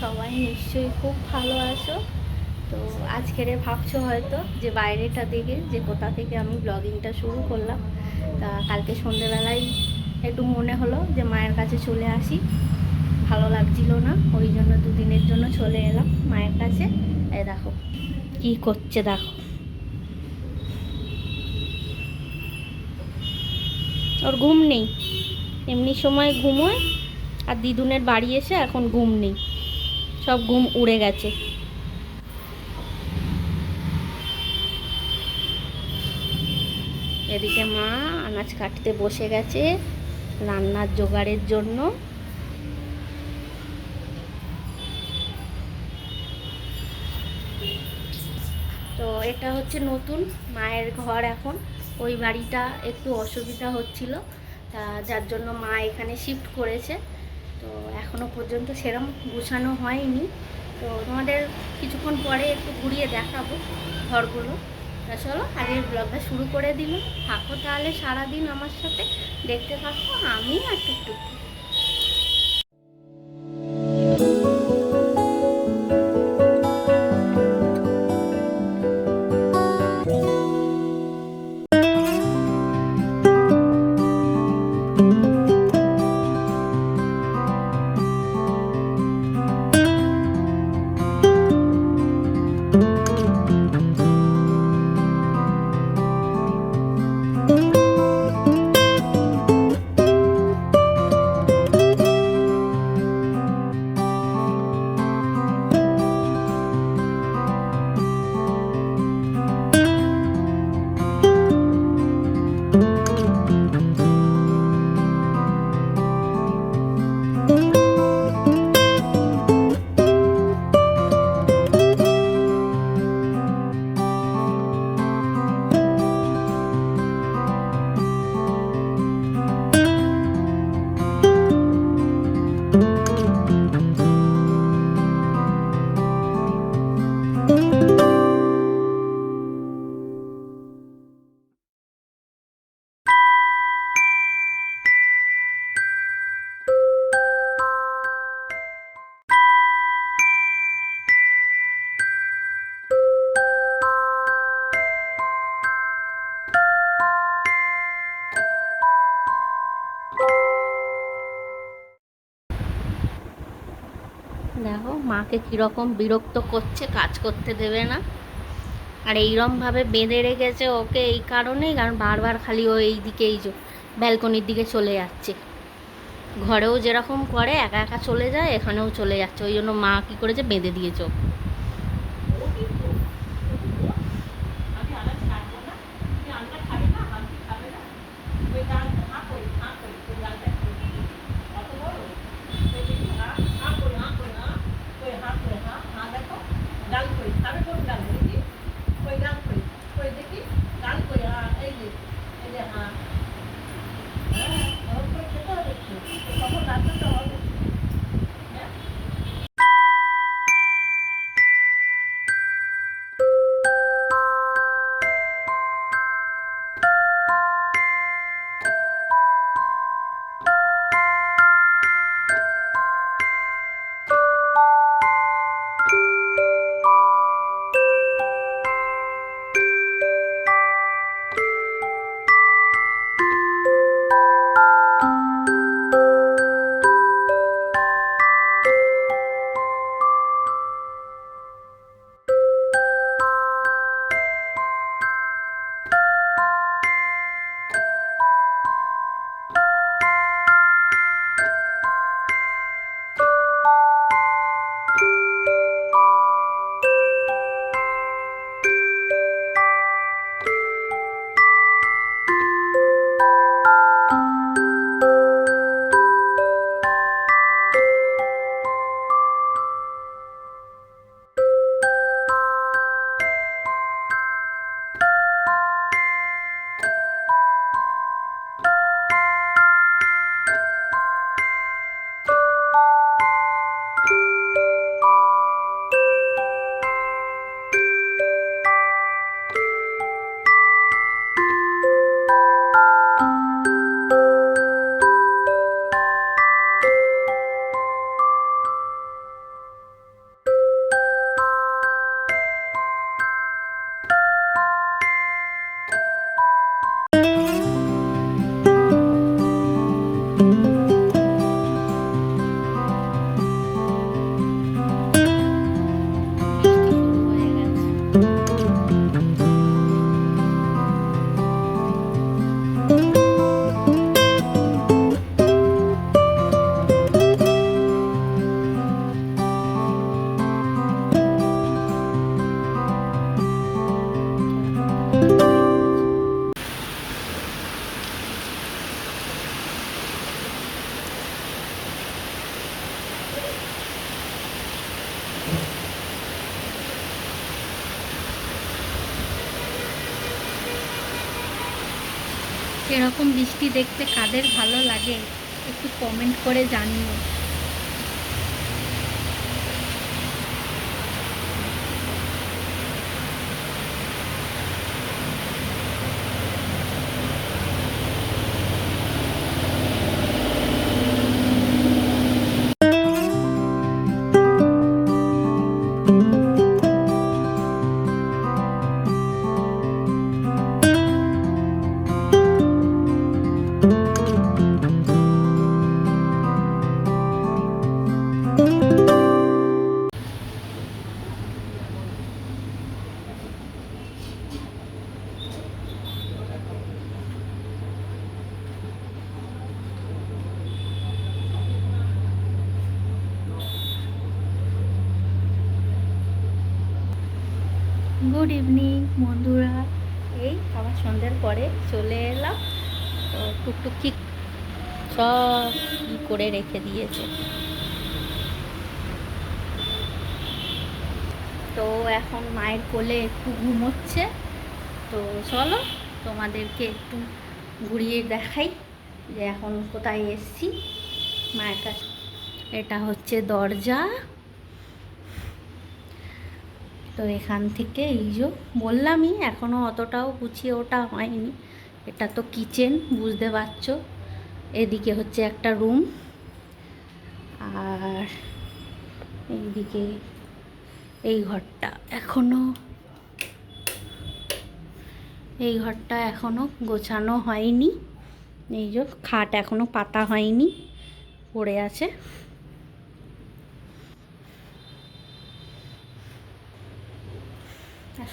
সবাই নিশ্চয়ই খুব ভালো আছো। তো আজকের ভাবছ হয়তো যে বাইরেটা দেখে যে কোথা থেকে আমি ব্লগিংটা শুরু করলাম। তা কালকে সন্ধেবেলায় একটু মনে হলো যে মায়ের কাছে চলে আসি। ভালো লাগছিল না, ওই জন্য দুদিনের জন্য চলে এলাম মায়ের কাছে। এ দেখো, কি করছে দেখো। ওর ঘুম নেই। এমনি সময় ঘুমোয় আর দিদুনের বাড়ি এসে এখন ঘুম নেই। সব ঘুম উড়ে গেছে। এদিকে মা আনাজ কাটতে বসে গেছে রান্নার জোগাড়ের জন্য। তো এটা হচ্ছে নতুন মায়ের ঘর এখন। ওই বাড়িটা একটু অসুবিধা হচ্ছিল। তা যার জন্য মা এখানে শিফট করেছে। তো এখনও পর্যন্ত সেরম গুছানো হয়নি। তো তোমাদের কিছুক্ষণ পরে একটু ঘুরিয়ে দেখাবো ঘরগুলো। চলো, আগের ব্লগটা শুরু করে দিল থাকো তাহলে সারাদিন আমার সাথে। দেখতে থাকো, আমি আর টুকটুক। দেখো মাকে কীরকম বিরক্ত করছে, কাজ করতে দেবে না। আর এইরমভাবে বেঁধে রেখেছে ওকে এই কারণেই, কারণ বারবার খালি ও এই দিকে এই ব্যালকনির দিকে চলে যাচ্ছে। ঘরেও যেরকম করে, একা একা চলে যায়, এখানেও চলে যাচ্ছে। ওই জন্য মা কী করেছে, বেঁধে দিয়েছে ওকে। এরকম বৃষ্টি দেখতে কাদের ভালো লাগে? একটু কমেন্ট করে জানিও। গুড ইভিনিং বন্ধুরা। এই আবার সন্ধ্যের পরে চলে এলাম। তো টুকটুক কি সব কি করে রেখে দিয়েছে। তো এখন মায়ের কোলে একটু ঘুমোচ্ছে। তো চলো তোমাদেরকে একটু ঘুরিয়ে দেখাই যে এখন কোথায় এসছি। মায়ের কাছে এটা হচ্ছে দরজা। তো এখান থেকে এই যে বললামই এখনও অতটাও গুছিয়ে ওটা হয়নি। এটা তো কিচেন বুঝতে পারছ। এদিকে হচ্ছে একটা রুম আর এইদিকে এই ঘরটা এখনও এই ঘরটা এখনও গোছানো হয়নি। এই যে খাট এখনও পাতা হয়নি, পড়ে আছে।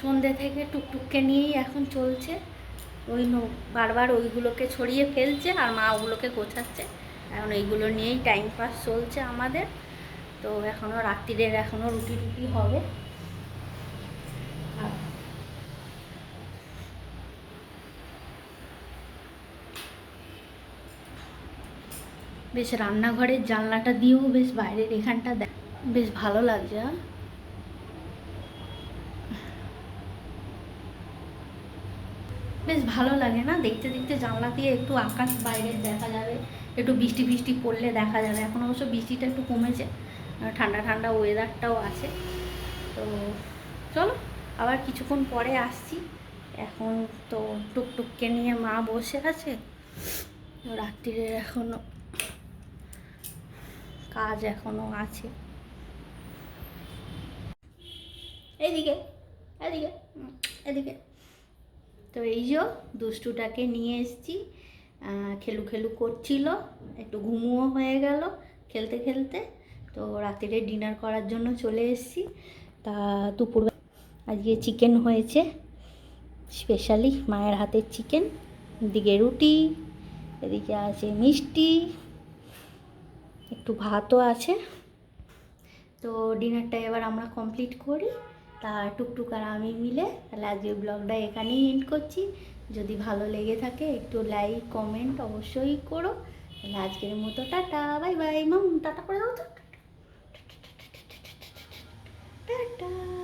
সন্ধ্যে থেকে টুকটুককে নিয়েই এখন চলছে। ওই বারবার ওইগুলোকে ছড়িয়ে ফেলছে আর মা ওগুলোকে গোছাচ্ছে। এখন এইগুলো নিয়েই টাইম পাস চলছে আমাদের। তো এখনও রাত্রিরের এখনও রুটি রুটি হবে। বেশ রান্নাঘরের জানলাটা দিয়েও বেশ বাইরের এখানটা দেখ, বেশ ভালো লাগছে হ্যাঁ বেশ ভালো লাগে না। দেখতে দেখতে জানলা দিয়ে একটু আকাশ বাইরে দেখা যাবে। একটু বৃষ্টি ফিষ্টি পড়লে দেখা যাবে। এখন অবশ্য বৃষ্টিটা একটু কমেছে। ঠান্ডা ঠান্ডা ওয়েদারটাও আছে। তো চলো, আবার কিছুক্ষণ পরে আসছি। এখন তো টুকটুককে নিয়ে মা বসে আছে। রাত্রিরে এখনও কাজ এখনও আছে। এইদিকে এদিকে এদিকে। তো এই যে দুষ্টুটাকে নিয়ে এসেছি খেলু খেলু করছিল, একটু ঘুমুও হয়ে গেল খেলতে খেলতে। তো রাত্রিরে ডিনার করার জন্য চলে এসেছি। তা দুপুর আজকে চিকেন হয়েছে স্পেশালি মায়ের হাতের চিকেন, এদিকে রুটি, এদিকে আছে মিষ্টি, একটু ভাতও আছে। তো ডিনারটা এবার আমরা কমপ্লিট করি। তা টুকটুক আর আমি মিলে তাহলে আজকে ব্লগটা এখানেই এন্ড করছি। যদি ভালো লেগে থাকে একটু লাইক কমেন্ট অবশ্যই করো। তাহলে আজকের মতো টাটা বাই বাই মাম টাটা করে দাও তো। টাটা।